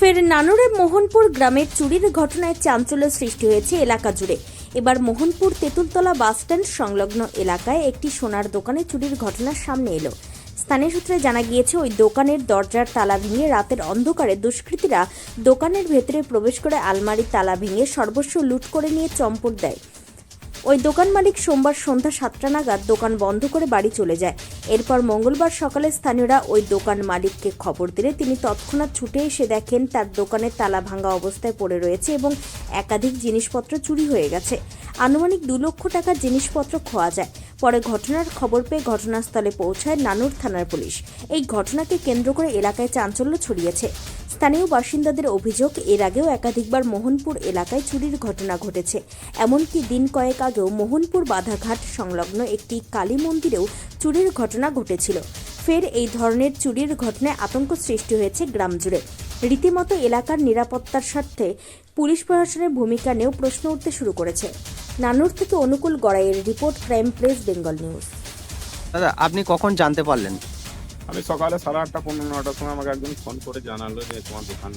ফের নানুরের মোহনপুর গ্রামের চুরির ঘটনায় চাঞ্চল্য সৃষ্টি হয়েছে এলাকা জুড়ে। এবার মোহনপুর তেঁতুলতলা বাসস্ট্যান্ড সংলগ্ন এলাকায় একটি সোনার দোকানে চুরির ঘটনা সামনে এলো। স্থানীয় সূত্রে জানা গিয়েছে, ওই দোকানের দরজার তালা ভেঙে রাতের অন্ধকারে দুষ্কৃতীরা দোকানের ভেতরে প্রবেশ করে আলমারির তালা ভেঙে সর্বস্ব লুট করে নিয়ে চম্পট দেয়। ওই দোকান মালিক সোমবার সন্ধ্যা সাতটা নাগাদ দোকান বন্ধ করে বাড়ি চলে যায়। এরপর মঙ্গলবার সকালে স্থানীয়রা ওই দোকান মালিককে খবর দিলে তিনি তৎক্ষণাৎ ছুটে এসে দেখেন তার দোকানে তালা ভাঙা অবস্থায় পড়ে রয়েছে এবং একাধিক জিনিসপত্র চুরি হয়ে গেছে। আনুমানিক দু লক্ষ টাকার জিনিসপত্র খোয়া যায়। পরে ঘটনার খবর পেয়ে ঘটনাস্থলে পৌঁছায় নানুর থানার পুলিশ। এই ঘটনাকে কেন্দ্র করে এলাকায় চাঞ্চল্য ছড়িয়েছে। স্থানীয় বাসিন্দাদের অভিযোগ, এর আগেও একাধিকবার মোহনপুর এলাকায় চুরির ঘটনা ঘটেছে। এমনকি দিন কয়েক আগেও মোহনপুর বাধাঘাট সংলগ্ন একটি কালী মন্দিরেও চুরির ঘটনা ঘটেছিল। ফের এই ধরনের চুরির ঘটনায় আতঙ্ক সৃষ্টি হয়েছে গ্রাম জুড়ে। রীতিমতো এলাকার নিরাপত্তার স্বার্থে পুলিশ প্রশাসনের ভূমিকা নিয়েও প্রশ্ন উঠতে শুরু করেছে। নানুর থেকে Anukul গড়াইয়ের report crime press Bengal news. দাদা আপনি কখন জানতে পারলেন? আমি সকালে সাড়ে আটটা পনেরো নটার সময় আমাকে একজন ফোন করে জানালো যে তোমার দোকান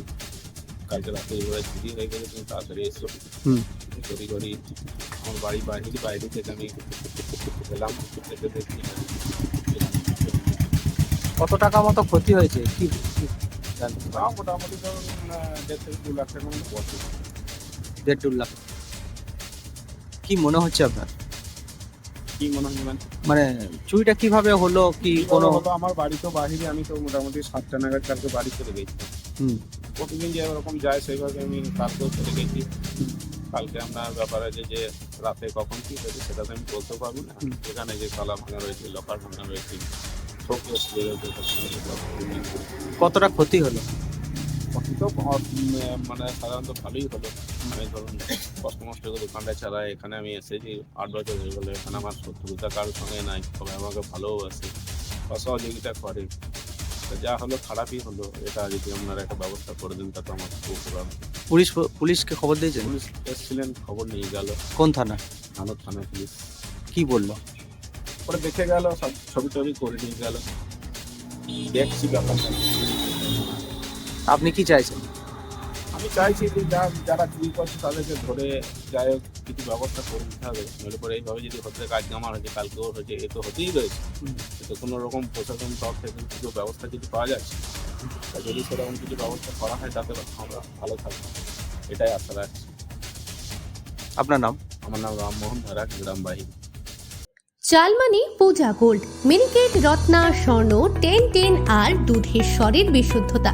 কালকে রাতে এইভাবে চুরি হয়ে গেছে তুমি তাড়াতাড়ি এসো। ঘড়ি ঘড়ি আমার বাড়ি বাইরে বাইরে থেকে আমি গেলাম এসে দেখি। কত টাকা মতো ক্ষতি হয়েছে? কি মোটামুটি ধরুন দেড় থেকে দু লাখ টাকার মতো দেড় দু লাখ। কি মনে হচ্ছে আপনার? কি মনে হয় মানে? মানে চুরিটা কীভাবে হলো কি কোনো হলো আমার বাড়ি তো বাহিরে আমি তো মোটামুটি সাতটা নাগাদ কালকে বাড়ি চলে গেছি। হুম। প্রতিদিন যে ওরকম যায় সেইভাবে আমি কালকেও চলে গেছি। কালকে আপনার ব্যাপার আছে যে রাতে কখন কি হয়েছে সেটা তো আমি বলতে পারব না। এখানে যে তালা ভাঙা রয়েছে লকার ভাঙা রয়েছে কতটা ক্ষতি হলো? তো মানে সাধারণত ভালোই হলো। মানে ধরুন কষ্ট করে দোকানটা চালাই এখানে আমি এসেছি আট বছর হয়ে গেলো। এখানে আমার শত্রুতা কারোর সঙ্গে নাই সবাই আমাকে ভালোবাসে বা সহযোগিতা করে। যা হলো খারাপই হলো। এটা যদি আপনারা একটা ব্যবস্থা করে দিন তা তো আমার খুব হবে। পুলিশ পুলিশকে খবর দিয়েছেন? পুলিশ এসেছিলেন খবর নিয়ে গেল। কোন থানা? থানা থানা পুলিশ। কি বলল? পরে দেখে গেল সব ছবি টবি করে নিয়ে গেল। দেখছি ব্যাপারটা। আপনি কি চাইছেন? আমি চাইছি যে যা যারা চুরি করছে তাদেরকে ধরে যাই হোক কিছু ব্যবস্থা করে দিতে হবে। নইলে পরে এইভাবে যদি হচ্ছে কাজ আমার হয়েছে কালকেও হয়েছে এ তো হতেই রয়েছে। তো কোনো রকম প্রশাসন তরফ থেকে কিছু ব্যবস্থা কিছু পাওয়া যাচ্ছে। তা যদি সেরকম কিছু ব্যবস্থা করা হয় তাতে আমরা ভালো থাকব। এটাই আশা রাখছি। আপনার নাম? আমার নাম রামমোহন ধারা গ্রাম বাহিনী। চালমানি Puja gold miniket Ratna Swarna ten ten আর দুধের স্বরের বিশুদ্ধতা।